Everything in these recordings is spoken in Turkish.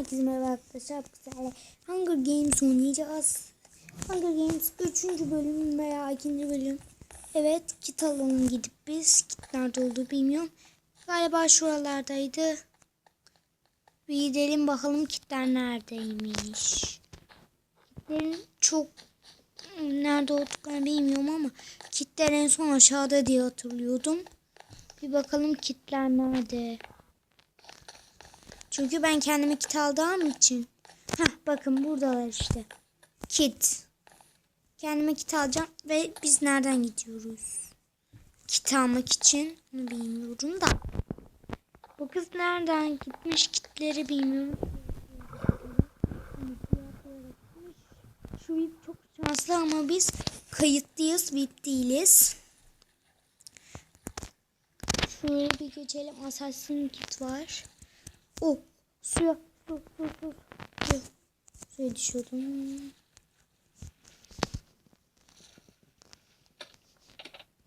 Herkese merhaba arkadaşlar. Güzel. Hunger Games oynayacağız. Hunger Games 3. bölüm veya 2. bölüm. Evet kit alalım gidip biz. Kit nerede olduğu bilmiyorum. Galiba şuralardaydı. Bir gidelim bakalım kitler neredeymiş. Kitlerin çok nerede olduklarını bilmiyorum ama kitler en son aşağıda diye hatırlıyordum. Bir bakalım kitler nerede. Çünkü ben kendime kit aldığım için. Heh bakın buradalar işte. Kit. Kendime kit alacağım ve biz nereden gidiyoruz? Kit almak için. Onu bilmiyorum da. Bu kız nereden gitmiş kitleri bilmiyorum. Şu VIP çok şanslı ama biz kayıtlıyız. VIP değiliz. Şöyle bir geçelim. Assassin kit var. Oh suya su su su su. Suya düşüyordum.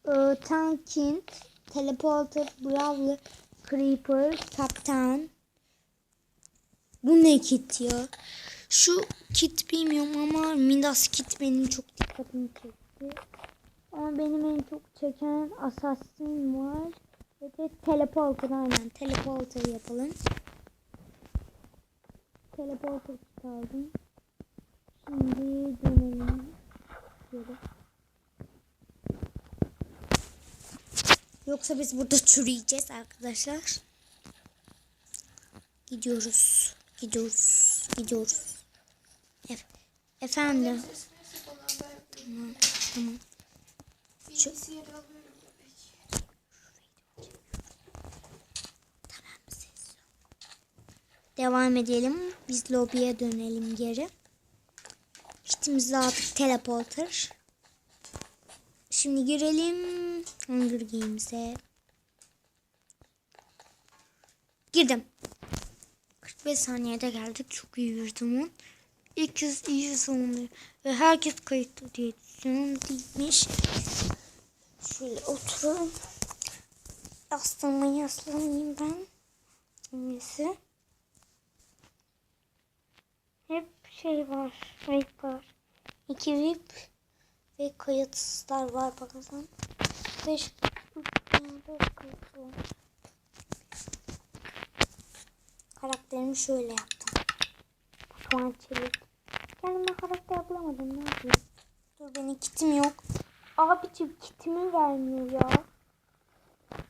Ee, Tankint, Teleporter, Brawler, Creeper, Kaptan. Bu ne kit ya? Şu kit bilmiyorum ama Midas kit benim çok dikkatimi çekti. Ama benim en çok çeken Assassin var. Ve de Teleporter aynen. Teleporter yapalım. Teleporter aldım. Şimdi dönelim. Geri. Yoksa biz burada çürüyeceğiz arkadaşlar. Gidiyoruz. Gidiyoruz. Gidiyoruz. Ef Efendim. Tamam. Tamam. Şu- Devam edelim. Biz lobiye dönelim geri. Kitimizi aldık. Teleporter. Şimdi girelim. Hunger Games'e. Girdim. 45 saniyede geldik. Çok iyi yürüdüm. İlk kez iyi savunuyor. Ve herkes kayıtlı diye düşünüyorum. Değilmiş. Şöyle oturalım. Yaslanmayı yaslanayım ben. Neyse. Hep şey var. VIP var. İki VIP ve kayıtsızlar var bakalım. Beş, üç tane beş kayıt var. Karakterimi şöyle yaptım. Batuhan Çelik. Kendime karakter bulamadım. Ne yapayım? Dur benim kitim yok. Abiciğim kitimi vermiyor ya.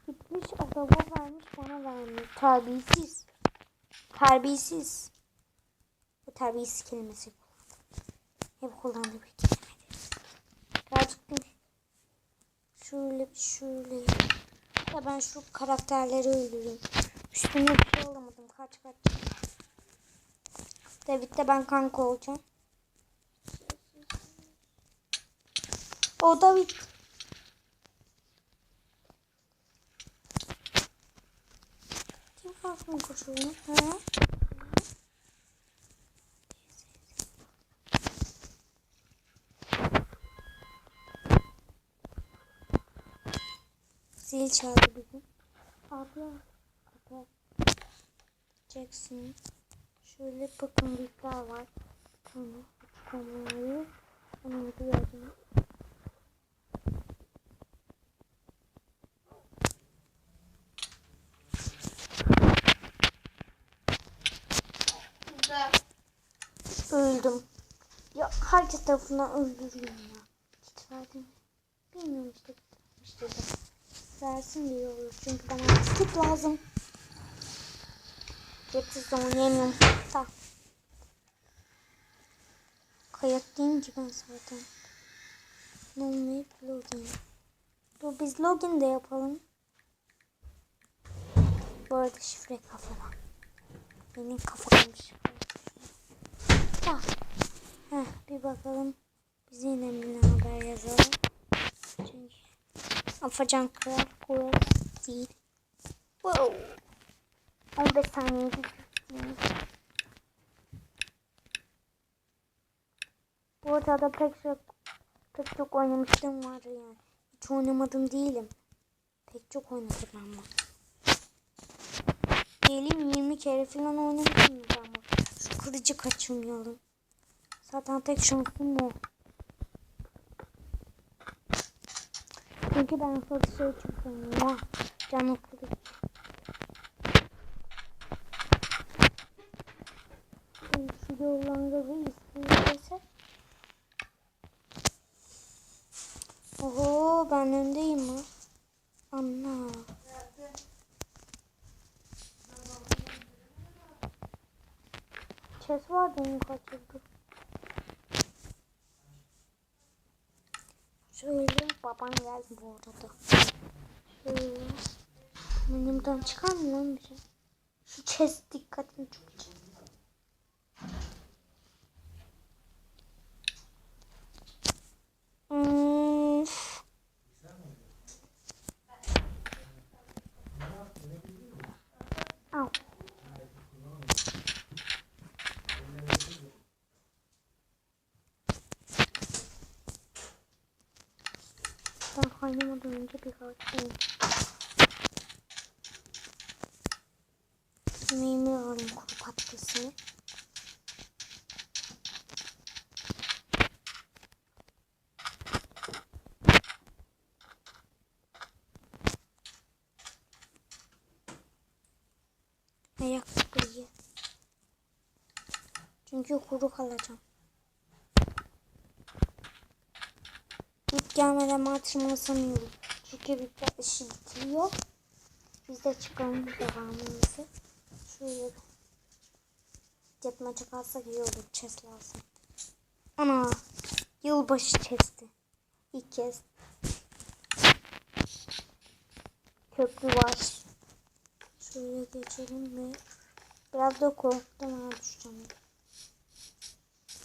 Gitmiş adama vermiş bana vermiyor. Terbiyesiz. Terbiyesiz. Terbiyesiz kelimesi hep kullandığı bir kelimedir. Birazcık bir şöyle şöyle. Ya ben şu karakterleri öldüreyim. Üstüne bir şey alamadım. Kaç kaç. David'de ben kanka olacağım. O David. Kim kalkma koşuyor? Ha? Zil çaldı bugün. Abla. Kapı. Jackson. Şöyle bakın büyükler var. Tane var. Onları gördüm. Öldüm. Ya herkes tarafından öldürüyorum ya. Git verdim. Bilmiyorum işte. İşte. Versin diye olur. Çünkü bana kit lazım. Cepsiz oynayamıyorum. Da. Değilim ki ben zaten. Ne olmayıp login. Dur biz login de yapalım. Bu arada şifre kafama. Benim kafamın şifre. Da. Heh, bir bakalım. Biz yine ne haber yazalım. Afacan Kral Kural değil. Wow. 15 saniye. Bu arada pek çok pek çok oynamıştım var yani. Hiç oynamadım değilim. Pek çok oynadım ama. Diyelim 20 kere falan oynamışım ben bu. Şu kılıcı kaçırmayalım. Zaten tek şansım o. Çünkü ben kılıcı çok seviyorum. Kılıç. Şimdi Şu yollarda bir isteyirse. Oho ben öndeyim mi? Anla. Chess vardı onu kaçırdı. Şöyle baban geldi bu arada. Şöyle. Benim çıkar mı lan bir şey? Şu chess dikkatimi çok çekti. Hmm. Au. Ben kaynamadan önce bir kalkayım. Yemeğimi alayım kuru patatesini. Ayakkabıyı. Çünkü kuru kalacağım. İlk gelmeden matrimonu sanıyorum. Çünkü de işi bitiriyor. Biz de çıkalım devamımızı. Şöyle Cetme çıkarsak iyi olur. Chest lazım. Ana. Yılbaşı chesti. İlk kez. Köprü var. Şöyle geçelim mi? Biraz da korktum ha düşeceğim.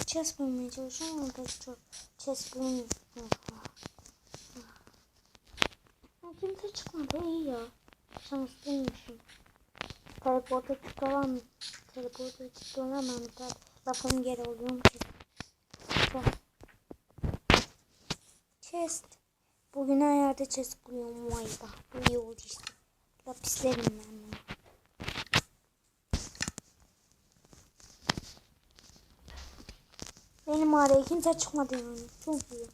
Chest bulmaya çalışıyorum ama pek çok chest bulmuyorum. Ha, kimse çıkmadı iyi ya. Şanslıymışım. Teleporta tutamam. Teleporta tutamam. Ben lafım geri oluyorum ki. Chest. Bugün her yerde chest buluyorum. Vay be. Bu iyi oldu işte. Lapislerim bunu. Benim araya kimse çıkmadı yani. Çok iyi.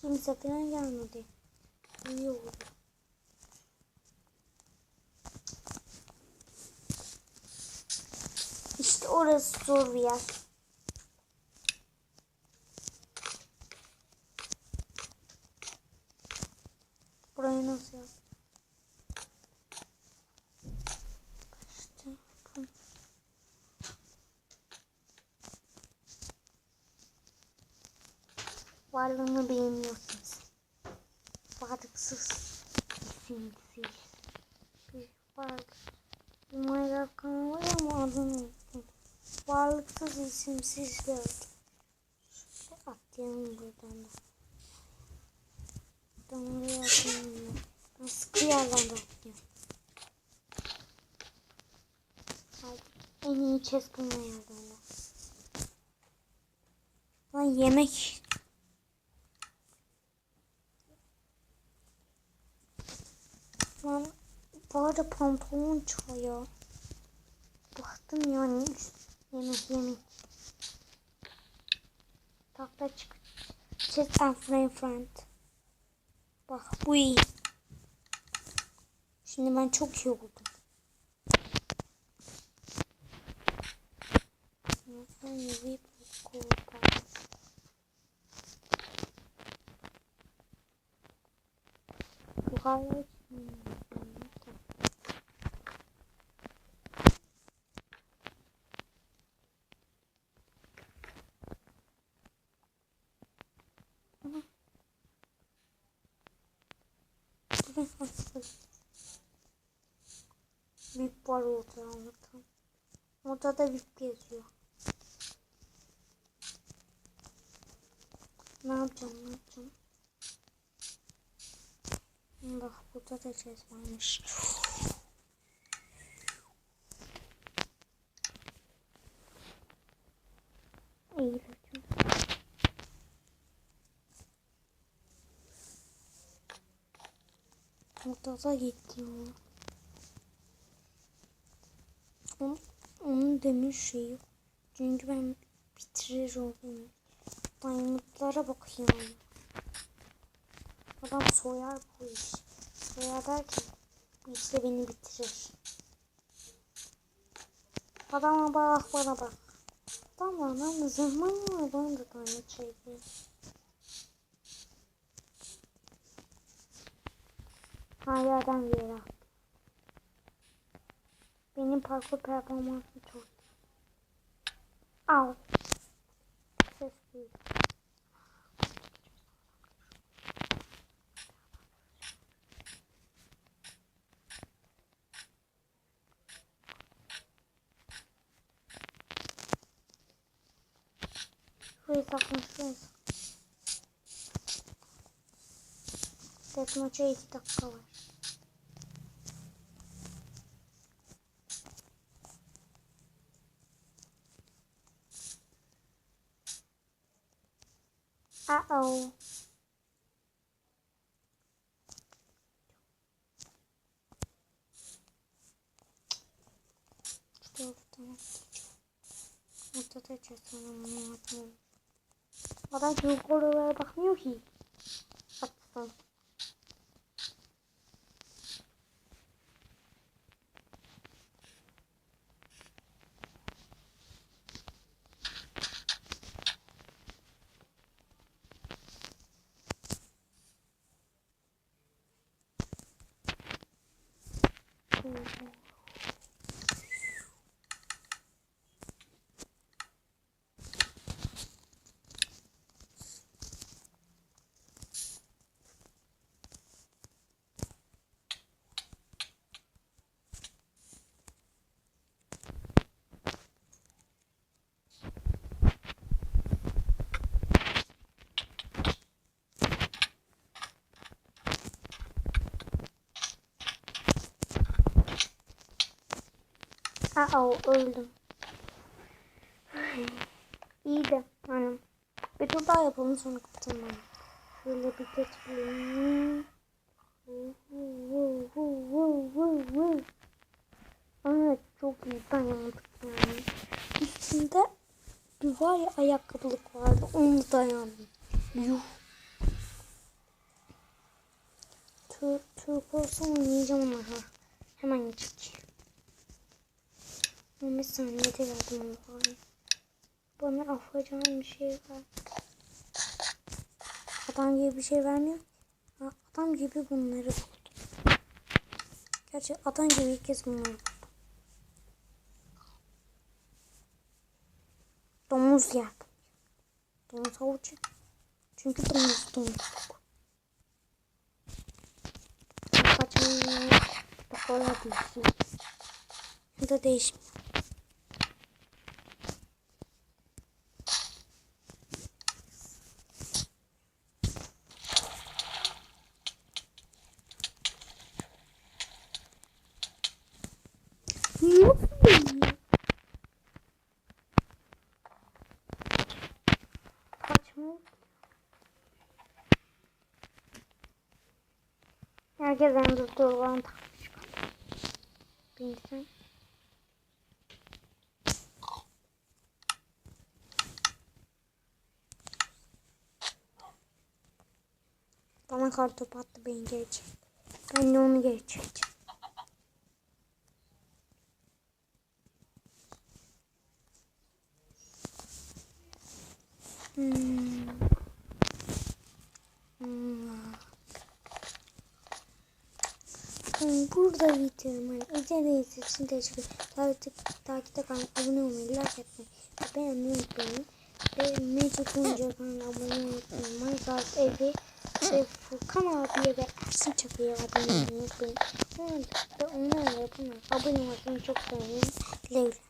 Kimse falan gelmedi. İyi oldu. İşte orası zor bir yer. Burayı nasıl yap? İşte bu. Varlığını beğeniyorsunuz. Varlıksız, isimsiz. Bir varlık. Minecraft kanalı ama adını unuttum. Varlıksız, isimsiz. Şöyle atlayalım buradan da. Buradan oraya atlayalım. Ben sıkı yerden de atlıyorum. En iyi chest bulma yerden de. Lan yemek Lan bari pantolon çıkıyor. Baktım yani yemek yemek. Tahta çık. Chest and friend friend. Bak bu iyi. Şimdi ben çok iyi oldum. Nasıl bir kurban. Bu kadar VIP var orada anlatan. Orada da VIP yazıyor. Ne yapacağım ne yapacağım? Bak burada da ses varmış. İyi. Burada da gitti ya. Neden demir şey yok? Çünkü ben bitirir oldum. Diamondlara bakıyorum. Adam soyar bu iş. Soyar derken işte beni bitirir. Adama bak bana bak. Adam bana zaman var bana da diamond. Hala adam bir Benim parkur performansım çok. Al. Ses değil. Şuraya saklan şuraya saklan. Deathmatch'a iki dakika var. Uh-oh. Şu taraftan atlayacağım. Atlatacağız sonra bunu atmayalım. Adam çocuk oralara Aa öldüm. İyi de hanım. Bir tur daha yapalım sonra bana. Şöyle bir geçelim. Evet çok iyi dayandık yani. Üstünde bir var ya ayakkabılık vardı onu dayandım. Yuh. Tur, tur olsa oynayacağım ha. Hemen çıkayım. 15 saniyede ama bari. Bana afacağım bir şey ver. Adam gibi bir şey vermiyor. Ha, adam gibi bunları buldum. Gerçi adam gibi ilk kez bunları buldum. Domuz yer. Domuz havucu. Çünkü domuz domuz. Kaçmayı da kolay değil. Ya da değişmiyor. Herkes ender dolan takmış. Bilsin. Bana kartopu attı beni çekti. Ben de onu geri Burada bitiyorum. Yani izlediğiniz için teşekkür ederim. Takip, takipte kalın, abone olmayı, like ve beğenmeyi unutmayın. Ve Magic Oyuncu kanalına abone olmayı unutmayın. Minecraft evi ve Furkan abiye ve Ersin Çakı'ya abone olmayı unutmayın. Ve onlarla yapın. Abone olmayı çok. Güle güle.